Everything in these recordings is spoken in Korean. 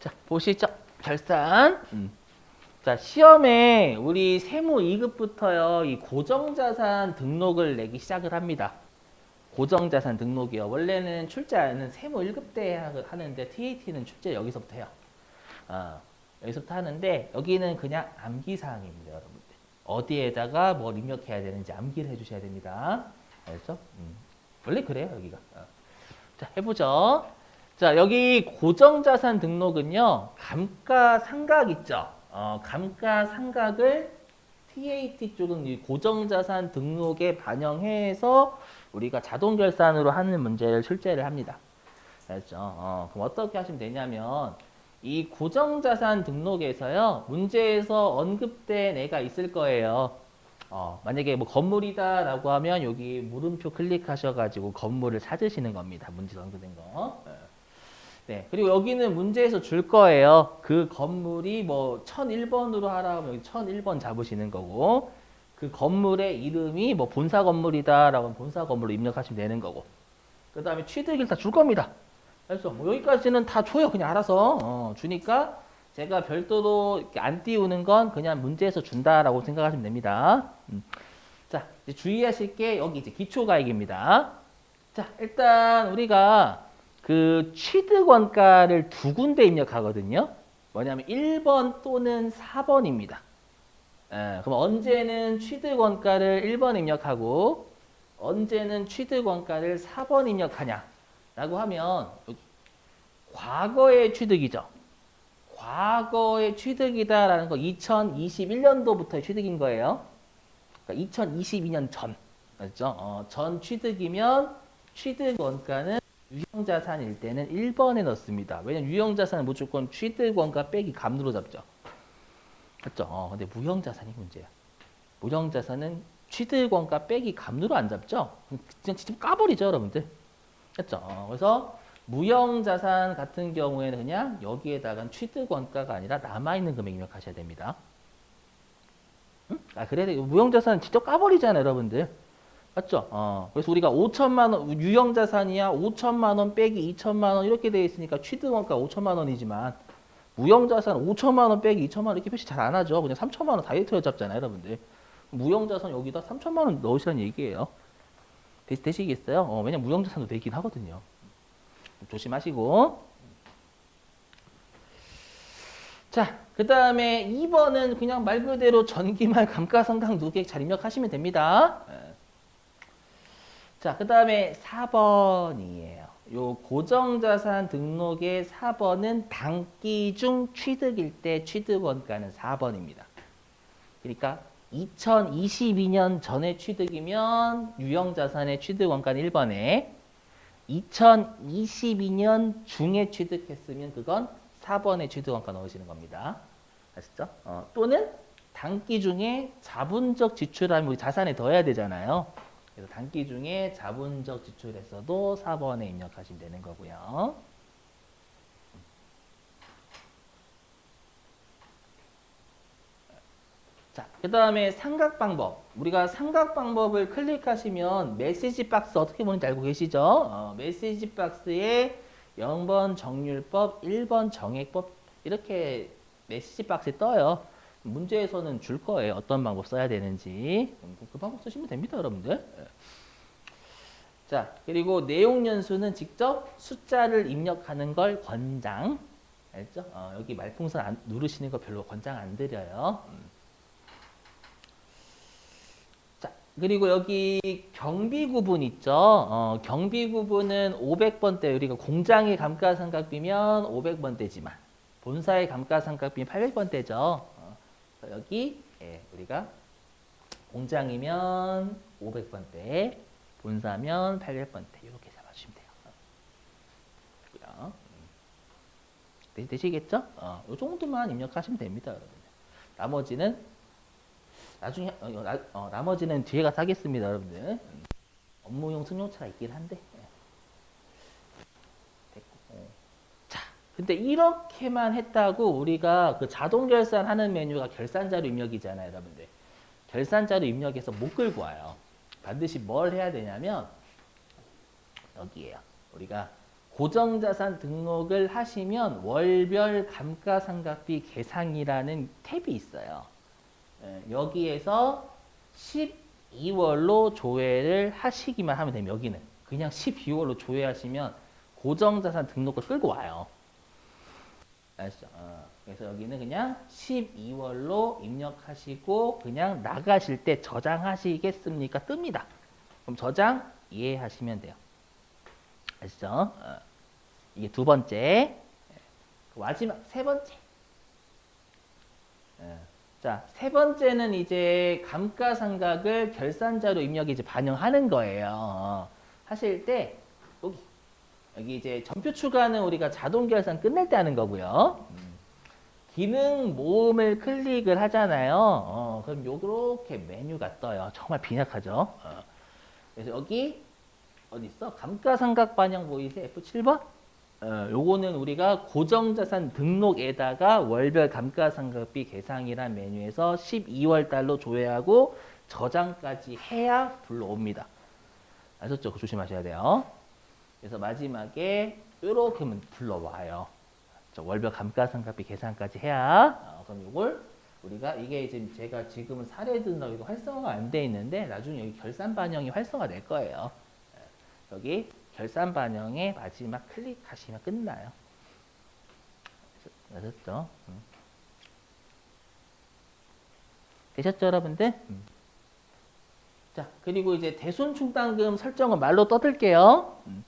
자, 보시죠. 결산. 음. 자, 시험에 우리 세무 2급부터요. 이 고정자산 등록을 내기 시작을 합니다. 고정자산 등록이요. 원래는 출제는 세무 1급 때 하- 하는데 TAT는 출제 여기서부터 해요. 아, 여기서부터 하는데 여기는 그냥 암기 사항입니다, 여러분들. 어디에다가 뭘 입력해야 되는지 암기를 해주셔야 됩니다. 알죠? 음. 원래 그래요, 여기가. 어. 자, 해보죠. 자, 여기 고정자산 등록은요, 감가상각 있죠? 어, 감가상각을 TAT 쪽은 이 고정자산 등록에 반영해서 우리가 자동 결산으로 하는 문제를 출제를 합니다. 알죠? 어, 그럼 어떻게 하시면 되냐면, 이 고정자산 등록에서요, 문제에서 언급된 애가 있을 거예요. 어, 만약에 뭐 건물이다 라고 하면 여기 물음표 클릭하셔가지고 건물을 찾으시는 겁니다. 문제 언급된 거. 예. 네. 그리고 여기는 문제에서 줄 거예요. 그 건물이 뭐 1001번으로 하라면 여기 1001번 잡으시는 거고, 그 건물의 이름이 뭐 본사 건물이다라고 하면 본사 건물로 입력하시면 되는 거고, 그 다음에 취득일 다 줄 겁니다. 그래서 뭐 여기까지는 다 줘요. 그냥 알아서 어, 주니까 제가 별도로 이렇게 안 띄우는 건 그냥 문제에서 준다라고 생각하시면 됩니다. 음. 자, 주의하실 게 여기 이제 기초가액입니다. 자, 일단 우리가 그 취득 원가를 두 군데 입력하거든요. 뭐냐면 1번 또는 4번입니다. 예, 그럼 언제는 취득 원가를 1번 입력하고 언제는 취득 원가를 4번 입력하냐라고 하면 과거의 취득이죠. 과거의 취득이다라는 거 2021년도부터의 취득인 거예요. 그러니까 2022년 전. 맞죠? 어, 전 취득이면 취득 원가는 유형자산일 때는 1번에 넣습니다. 왜냐면 유형자산은 무조건 취득 원가 빼기 감으로 잡죠. 맞죠? 어, 근데 무형자산이 문제야. 무형자산은 취득 원가 빼기 감으로 안 잡죠? 그냥 직접 까버리죠, 여러분들. 맞죠? 어, 그래서 무형자산 같은 경우에는 그냥 여기에다가 취득 원가가 아니라 남아있는 금액 입력하셔야 됩니다. 응? 아, 그래야 돼. 무형자산은 직접 까버리잖아요, 여러분들. 맞죠? 어, 그래서 우리가 5천만 원, 유형 자산이야 5천만 원 빼기 2천만 원 이렇게 되어 있으니까 취득 원가 5천만 원이지만 무형 자산 5천만 원 빼기 2천만 원 이렇게 표시 잘 안 하죠. 그냥 3천만 원 다이어트를 잡잖아요, 여러분들. 무형 자산 여기다 3천만 원 넣으시라는 얘기예요. 되, 되시겠어요? 어, 왜냐면 무형 자산도 되긴 하거든요. 조심하시고. 자, 그 다음에 2번은 그냥 말 그대로 전기말 감가상각 누계액 잘 입력하시면 됩니다. 예. 자, 그 다음에 4번이에요. 요 고정자산 등록의 4번은 단기 중 취득일 때 취득 원가는 4번입니다. 그러니까 2022년 전에 취득이면 유형자산의 취득 원가는 1번에 2022년 중에 취득했으면 그건 4번의 취득 원가 넣으시는 겁니다. 아시죠? 어, 또는 단기 중에 자본적 지출하면 자산에 더해야 되잖아요. 그래서 단기 중에 자본적 지출에서도 4번에 입력하시면 되는 거고요. 자, 그 다음에 삼각 방법. 우리가 삼각 방법을 클릭하시면 메시지 박스 어떻게 보는지 알고 계시죠? 어, 메시지 박스에 0번 정률법, 1번 정액법 이렇게 메시지 박스에 떠요. 문제에서는 줄 거예요. 어떤 방법 써야 되는지. 그 방법 쓰시면 됩니다, 여러분들. 예. 자, 그리고 내용 연수는 직접 숫자를 입력하는 걸 권장. 알죠? 어, 여기 말풍선 안, 누르시는 거 별로 권장 안 드려요. 음. 자, 그리고 여기 경비 구분 있죠? 어, 경비 구분은 500번대, 우리가 공장의 감가상각비면 500번대지만, 본사의 감가상각비면 800번대죠. 어, 그래서 여기, 예, 우리가 공장이면 500번대, 본사면 800번대, 이렇게 잡아주시면 돼요. 그고요. 되, 되시겠죠? 어, 이 정도만 입력하시면 됩니다, 여러분들. 나머지는 나중에 어, 어, 나, 어, 나머지는 뒤에 가서 하겠습니다, 여러분들. 음, 업무용 승용차가 있긴 한데. 예. 됐고. 어. 자, 근데 이렇게만 했다고 우리가 그 자동 결산하는 메뉴가 결산자료 입력이잖아요, 여러분들. 결산자료 입력해서 못 끌고 와요. 반드시 뭘 해야 되냐면 여기에요. 우리가 고정자산 등록을 하시면 월별 감가상각비 계상이라는 탭이 있어요. 예, 여기에서 12월로 조회를 하시기만 하면 됩니다. 여기는 그냥 12월로 조회하시면 고정자산 등록을 끌고 와요. 아시죠? 어, 그래서 여기는 그냥 12월로 입력하시고 그냥 나가실 때 저장하시겠습니까? 뜹니다. 그럼 저장 이해하시면 돼요. 아시죠? 어, 이게 두 번째. 그 마지막 세 번째. 예. 자, 세 번째는 이제 감가상각을 결산자료 입력에 이제 반영하는 거예요. 어, 하실 때 여기 이제 전표 추가는 우리가 자동 결산 끝낼 때 하는 거고요. 음. 기능 모음을 클릭을 하잖아요. 어, 그럼 요렇게 메뉴가 떠요. 정말 빈약하죠. 어. 그래서 여기 어디 있어? 감가상각 반영 보이지? F7번? 어, 요거는 우리가 고정자산 등록에다가 월별 감가상각비 계상이란 메뉴에서 12월 달로 조회하고 저장까지 해야 불러옵니다. 아셨죠? 조심하셔야 돼요. 그래서 마지막에 이렇게 불러와요. 저 월별 감가상각비 계산까지 해야 어, 그럼 이걸 우리가 이게 이제 제가 지금은 사례 든다고 이거 활성화가 안 돼 있는데 나중에 여기 결산 반영이 활성화 될 거예요. 예, 여기 결산 반영에 마지막 클릭하시면 끝나요. 아셨죠? 음. 되셨죠, 여러분들? 음. 자, 그리고 이제 대손 충당금 설정은 말로 떠들게요. 음.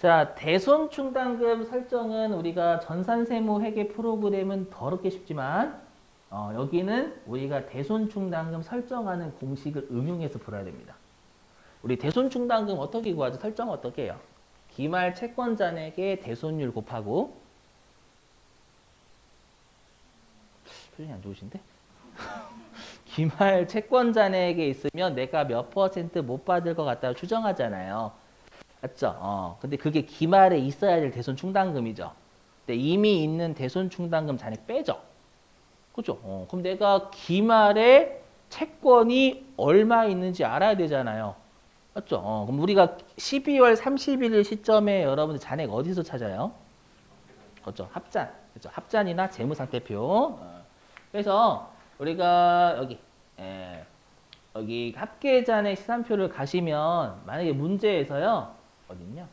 자, 대손 충당금 설정은 우리가 전산세무 회계 프로그램은 더럽게 쉽지만 어, 여기는 우리가 대손 충당금 설정하는 공식을 응용해서 풀어야 됩니다. 우리 대손 충당금 어떻게 구하죠? 설정 어떻게 해요? 기말 채권자에게 대손율 곱하고 표정이 안 좋으신데? 기말 채권자에게 있으면 내가 몇 퍼센트 못 받을 것 같다고 추정하잖아요. 맞죠? 어, 근데 그게 기말에 있어야 될 대손 충당금이죠. 근데 이미 있는 대손 충당금 잔액 빼죠. 그죠? 어, 그럼 내가 기말에 채권이 얼마 있는지 알아야 되잖아요. 맞죠? 어, 그럼 우리가 12월 31일 시점에 여러분들 잔액 어디서 찾아요? 그렇죠. 합잔. 그렇죠. 합잔이나 재무상태표. 어. 그래서 우리가 여기 예, 여기 합계잔액 시산표를 가시면 만약에 문제에서요. 어딨냐?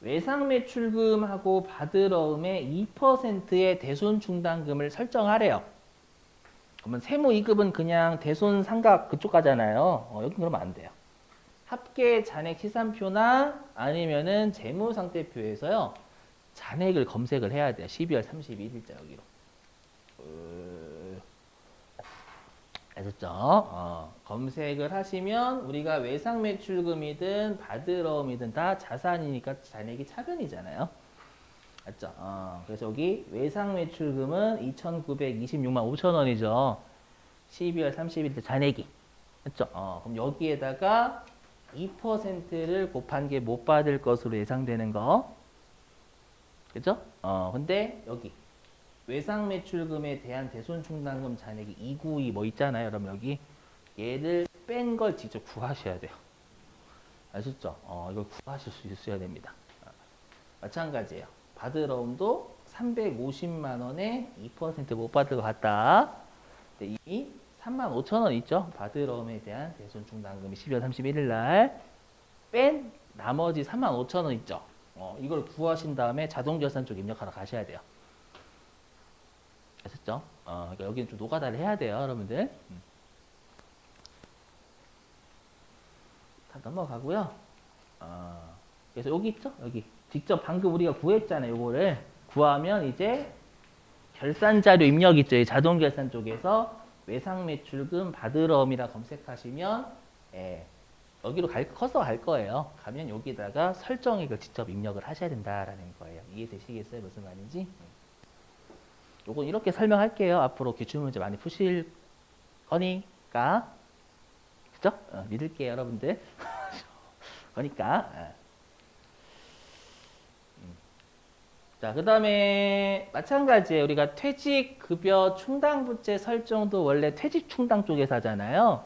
외상 매출금하고 받으러움의 2%의 대손 충당금을 설정하래요. 그러면 세무 이급은 그냥 대손 상각 그쪽 가잖아요. 어, 여기 그러면 안 돼요. 합계 잔액 시산표나 아니면은 재무 상태표에서요. 잔액을 검색을 해야 돼요. 12월 31일자 여기로. 아셨죠? 어, 검색을 하시면 우리가 외상 매출금이든 받으러움이든 다 자산이니까 잔액이 차변이잖아요. 맞죠? 어, 그래서 여기 외상 매출금은 2,926만 5천 원이죠. 12월 30일 때 잔액이. 맞죠? 어, 그럼 여기에다가 2%를 곱한 게 못 받을 것으로 예상되는 거. 그죠? 어, 근데 여기 외상 매출금에 대한 대손 충당금 잔액이 292 뭐 있잖아요. 여러분 여기 얘를 뺀 걸 직접 구하셔야 돼요. 아셨죠? 어, 이걸 구하실 수 있어야 됩니다. 어, 마찬가지예요. 받으러움도 350만 원에 2%못 받을 것 같다. 이미 3만 5천 원 있죠? 받으러움에 대한 대손 충당금이 12월 31일 날 뺀 나머지 3만 5천 원 있죠? 어, 이걸 구하신 다음에 자동 결산 쪽 입력하러 가셔야 돼요. 아셨죠? 어, 그러니까 여기는 좀 노가다를 해야 돼요, 여러분들. 음. 다 넘어가고요. 어, 그래서 여기 있죠? 여기. 직접 방금 우리가 구했잖아요, 요거를. 구하면 이제 결산 자료 입력 있죠? 이 자동 결산 쪽에서 외상 매출금 받으러움이라 검색하시면 예, 여기로 갈, 커서 갈 거예요. 가면 여기다가 설정액을 직접 입력을 하셔야 된다라는 거예요. 이해되시겠어요? 무슨 말인지? 요건 이렇게 설명할게요. 앞으로 기출 문제 많이 푸실 거니까. 그죠? 어, 믿을게요, 여러분들. 그러니까. 자, 그 다음에 마찬가지예요. 우리가 퇴직급여 충당부채 설정도 원래 퇴직충당 쪽에서 하잖아요.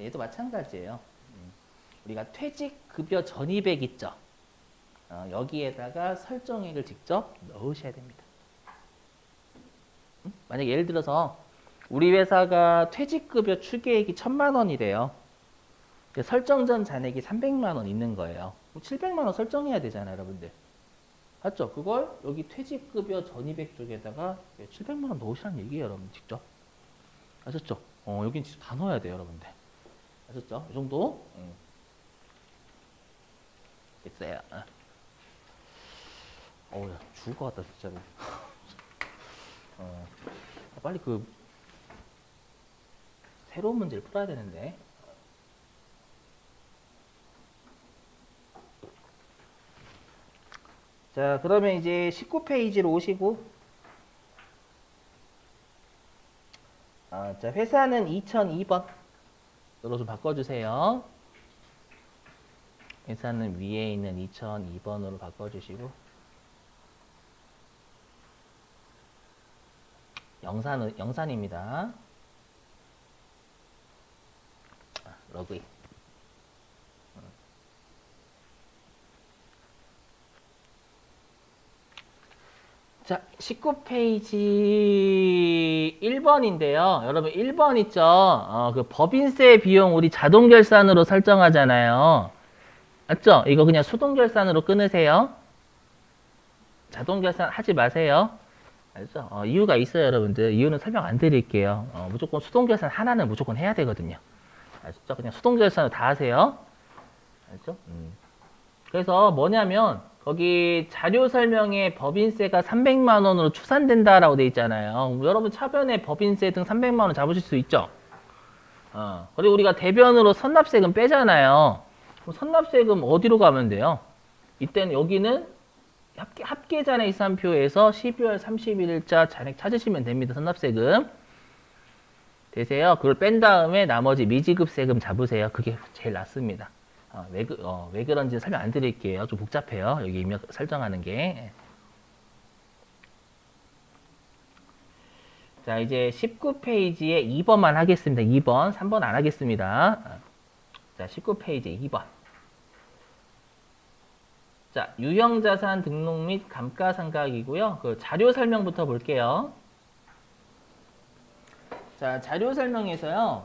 얘도 마찬가지예요. 음. 우리가 퇴직급여 전입액 있죠? 어, 여기에다가 설정액을 직접 넣으셔야 됩니다. 음? 만약 예를 들어서 우리 회사가 퇴직급여 추계액이 천만 원이래요. 설정 전 잔액이 300만 원 있는 거예요. 그럼 700만 원 설정해야 되잖아요, 여러분들. 맞죠? 그걸 여기 퇴직급여 전입액 쪽에다가 700만 원 넣으시라는 얘기예요, 여러분. 직접. 아셨죠? 어, 여긴 진짜 다 넣어야 돼요, 여러분들. 아셨죠? 이 정도? 음. 됐어요. 어. 어우, 야, 죽을 것 같다, 진짜로. 어, 아, 빨리 그, 새로운 문제를 풀어야 되는데. 자, 그러면 이제 19페이지로 오시고, 아, 자, 회사는 2002번. 으로 좀 바꿔주세요. 회사는 위에 있는 2002번으로 바꿔주시고, 영산은, 영산입니다. 아, 로그인. 자, 19페이지 1번인데요. 여러분 1번 있죠? 어, 그 법인세 비용 우리 자동 결산으로 설정하잖아요. 맞죠? 이거 그냥 수동 결산으로 끊으세요. 자동 결산 하지 마세요. 알죠? 어, 이유가 있어요, 여러분들. 이유는 설명 안 드릴게요. 어, 무조건 수동 결산 하나는 무조건 해야 되거든요. 알죠? 그냥 수동 결산으로 다 하세요. 알죠? 음. 그래서 뭐냐면 거기 자료 설명에 법인세가 300만 원으로 추산된다라고 돼 있잖아요. 여러분 차변에 법인세 등 300만 원 잡으실 수 있죠. 어. 그리고 우리가 대변으로 선납세금 빼잖아요. 그럼 선납세금 어디로 가면 돼요? 이때는 여기는 합계, 합계 잔액 이산표에서 12월 31일자 잔액 찾으시면 됩니다. 선납세금. 되세요? 그걸 뺀 다음에 나머지 미지급 세금 잡으세요. 그게 제일 낫습니다. 어, 왜, 그, 어, 왜 그런지 설명 안 드릴게요. 좀 복잡해요. 여기 입력 설정하는 게. 자, 이제 19페이지에 2번만 하겠습니다. 2번. 3번 안 하겠습니다. 자, 19페이지 2번. 자, 유형 자산 등록 및 감가상각이고요. 그 자료 설명부터 볼게요. 자, 자료 설명에서요.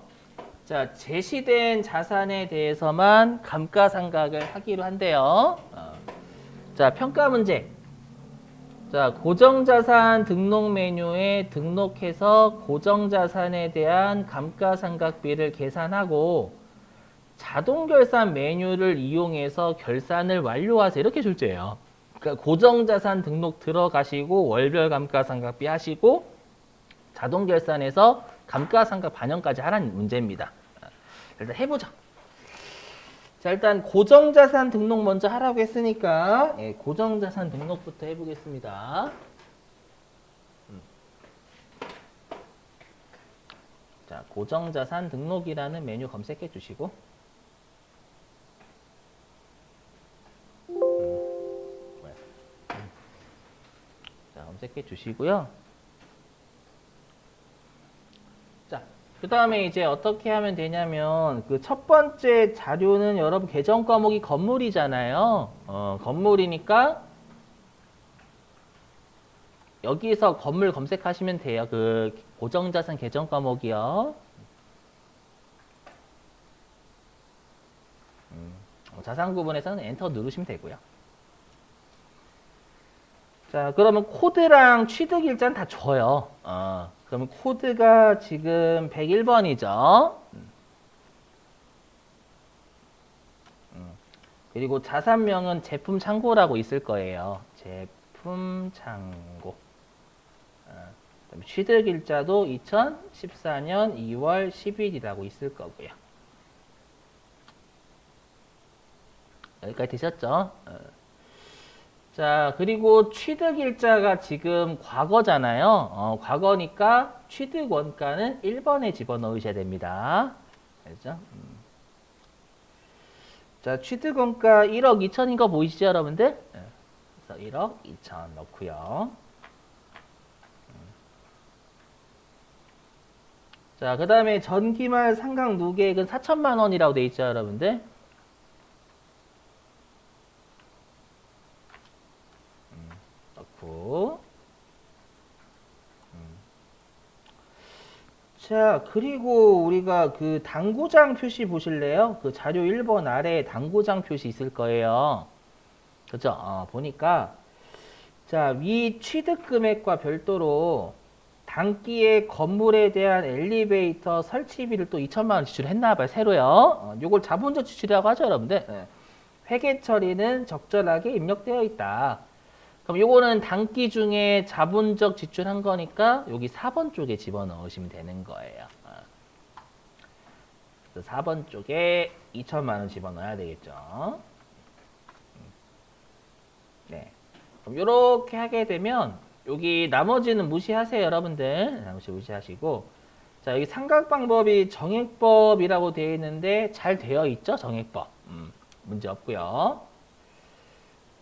자, 제시된 자산에 대해서만 감가상각을 하기로 한대요. 어. 자, 평가 문제. 자, 고정자산 등록 메뉴에 등록해서 고정자산에 대한 감가상각비를 계산하고 자동 결산 메뉴를 이용해서 결산을 완료하세요. 이렇게 출제해요. 그러니까 고정자산 등록 들어가시고 월별 감가상각비 하시고 자동 결산에서 감가상각 반영까지 하라는 문제입니다. 일단 해보자. 자, 일단 고정자산 등록 먼저 하라고 했으니까 예, 고정자산 등록부터 해보겠습니다. 음. 자, 고정자산 등록이라는 메뉴 검색해 주시고 자, 검색해 주시고요. 자, 그 다음에 이제 어떻게 하면 되냐면 그 첫 번째 자료는 여러분 계정 과목이 건물이잖아요. 어, 건물이니까 여기서 건물 검색하시면 돼요. 그 고정자산 계정 과목이요. 음, 자산 구분에서는 엔터 누르시면 되고요. 자, 그러면 코드랑 취득 일자는 다 줘요. 어, 그러면 코드가 지금 101번이죠. 음, 그리고 자산명은 제품 창고라고 있을 거예요. 제품 창고. 어, 취득 일자도 2014년 2월 10일이라고 있을 거고요. 여기까지 되셨죠? 어. 자, 그리고 취득 일자가 지금 과거잖아요. 어, 과거니까 취득 원가는 1번에 집어넣으셔야 됩니다. 알죠? 음. 자, 취득 원가 1억 2천인 거 보이시죠, 여러분들? 네. 그래서 1억 2천 넣고요. 음. 자, 그 다음에 전기말 상각 누계액은 4천만 원이라고 돼 있죠, 여러분들? 되고. 음. 자, 그리고 우리가 그 당구장 표시 보실래요? 그 자료 1번 아래에 당구장 표시 있을 거예요. 그죠? 어, 보니까 자, 위 취득 금액과 별도로 단기의 건물에 대한 엘리베이터 설치비를 또 2천만 원 지출했나 봐요. 새로요. 어, 요걸 자본적 지출이라고 하죠, 여러분들. 예. 회계 처리는 적절하게 입력되어 있다. 그럼 요거는 단기 중에 자본적 지출한 거니까 여기 4번 쪽에 집어넣으시면 되는 거예요. 어. 그래서 4번 쪽에 2천만 원 집어넣어야 되겠죠. 음. 네. 그럼 이렇게 하게 되면 여기 나머지는 무시하세요, 여러분들. 나머지 무시하시고 자 여기 삼각 방법이 정액법이라고 되어 있는데 잘 되어 있죠, 정액법. 음, 문제 없고요.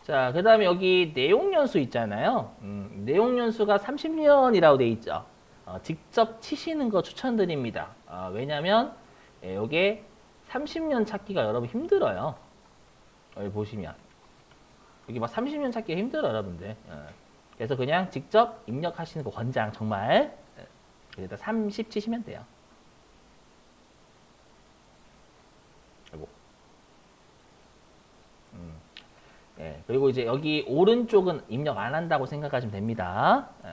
자, 그 다음에 여기 내용연수 있잖아요. 음, 내용연수가 30년이라고 돼 있죠. 어, 직접 치시는 거 추천드립니다. 어, 왜냐면 예, 요게 30년 찾기가 여러분 힘들어요. 여기 보시면 여기 막 30년 찾기가 힘들어요, 여러분들. 어. 그래서 그냥 직접 입력하시는 거 권장 정말 예, 여기다 30 치시면 돼요. 아이고. 음. 예, 그리고 이제 여기 오른쪽은 입력 안 한다고 생각하시면 됩니다. 예.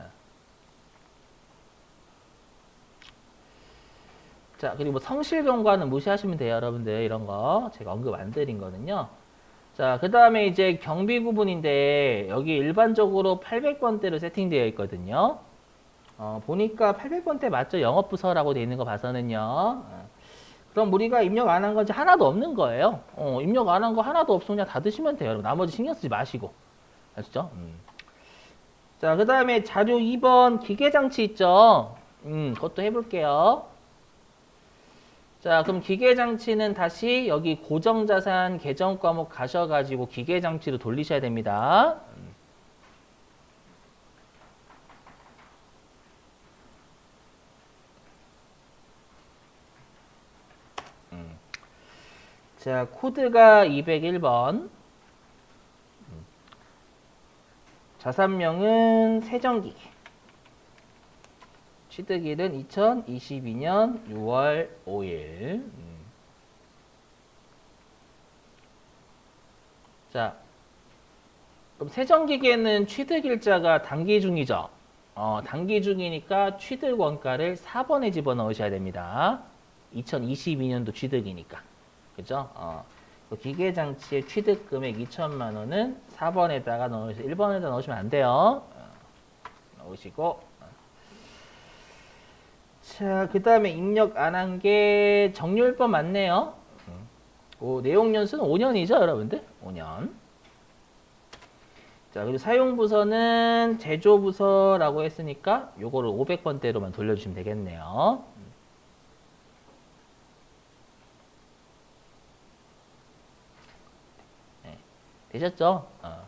자, 그리고 뭐 성실 경과는 무시하시면 돼요, 여러분들. 이런 거 제가 언급 안 드린 거는요. 자, 그 다음에 이제 경비 구분인데 여기 일반적으로 800번대로 세팅되어 있거든요. 어, 보니까 800번대 맞죠? 영업부서라고 되어 있는 거 봐서는요. 어. 그럼 우리가 입력 안 한 건지 하나도 없는 거예요. 어, 입력 안 한 거 하나도 없으면 그냥 다 드시면 돼요. 여러분. 나머지 신경 쓰지 마시고. 아시죠? 음. 자, 그 다음에 자료 2번 기계장치 있죠? 음, 그것도 해볼게요. 자, 그럼 기계장치는 다시 여기 고정자산 계정 과목 가셔가지고 기계장치로 돌리셔야 됩니다. 음. 음. 자, 코드가 201번. 자산명은 세정기. 취득일은 2022년 6월 5일. 음. 자, 그럼 세정기계는 취득일자가 단기 중이죠. 어, 단기 중이니까 취득 원가를 4번에 집어넣으셔야 됩니다. 2022년도 취득이니까. 그죠? 어, 그 기계 장치의 취득 금액 2천만 원은 4번에다가 넣으시고 1번에다 넣으시면 안 돼요. 어, 넣으시고 자, 그 다음에 입력 안 한 게 정률법 맞네요. 오, 내용 연수는 5년이죠, 여러분들? 5년. 자, 그리고 사용 부서는 제조 부서라고 했으니까 요거를 500번대로만 돌려주시면 되겠네요. 되셨죠? 어.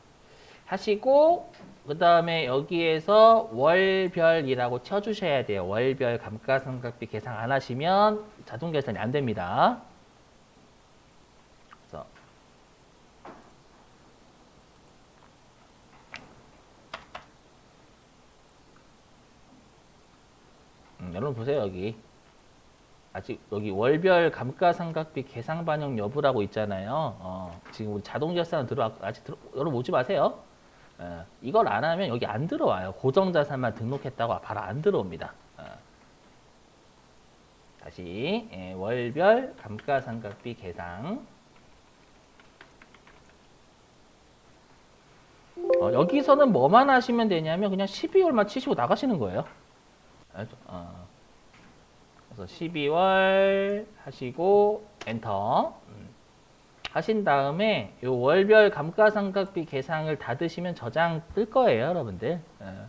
하시고 그 다음에 여기에서 월별이라고 쳐주셔야 돼요. 월별 감가상각비 계산 안 하시면 자동 계산이 안 됩니다. 그래서 음, 여러분 보세요 여기 아직 여기 월별 감가상각비 계산 반영 여부라고 있잖아요. 어, 지금 우리 자동 계산 들어 아직 들어, 여러분 오지 마세요. 예, 이걸 안 하면 여기 안 들어와요. 고정자산만 등록했다고 바로 안 들어옵니다. 어. 다시 예, 월별 감가상각비 계상 어, 여기서는 뭐만 하시면 되냐면 그냥 12월만 치시고 나가시는 거예요. 어. 그래서 12월 하시고 엔터 음. 하신 다음에 요 월별 감가상각비 계상을 닫으시면 저장 뜰 거예요, 여러분들. 어.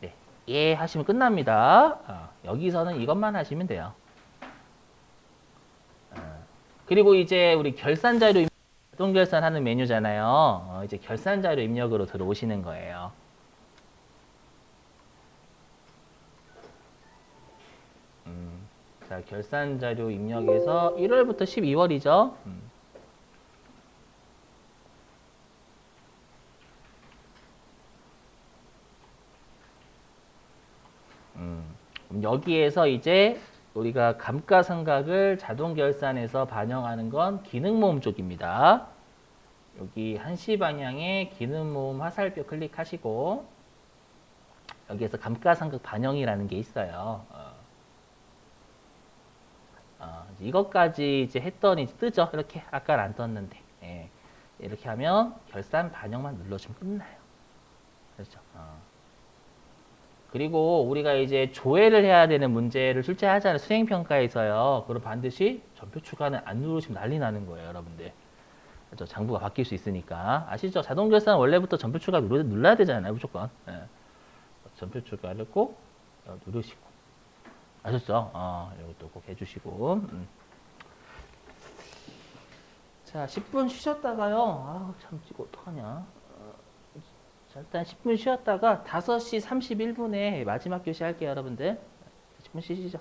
네, 예 하시면 끝납니다. 어, 여기서는 이것만 하시면 돼요. 어. 그리고 이제 우리 결산 자료 입- 자동 결산하는 메뉴잖아요. 어, 이제 결산 자료 입력으로 들어오시는 거예요. 자, 결산 자료 입력에서 1월부터 12월이죠. 음. 음. 여기에서 이제 우리가 감가상각을 자동 결산에서 반영하는 건 기능모음 쪽입니다. 여기 1시 방향에 기능모음 화살표 클릭하시고 여기에서 감가상각 반영이라는 게 있어요. 어. 이것까지 이제 했더니 이제 뜨죠. 이렇게 아까 안 떴는데 예. 이렇게 하면 결산 반영만 눌러주면 끝나요. 그렇죠. 어. 그리고 우리가 이제 조회를 해야 되는 문제를 출제하잖아요. 수행평가에서요. 그럼 반드시 전표 추가는 안 누르시면 난리 나는 거예요, 여러분들. 그렇죠. 장부가 바뀔 수 있으니까. 아시죠? 자동 결산 원래부터 전표 추가 눌러야 되잖아요, 무조건. 예. 전표 추가를 꼭 어, 누르시고. 아셨죠? 어, 이것도 꼭 해주시고. 음. 자, 10분 쉬셨다가요. 아우, 참, 이거 어떡하냐. 어, 자, 일단 10분 쉬었다가 5시 31분에 마지막 교시 할게요, 여러분들. 10분 쉬시죠.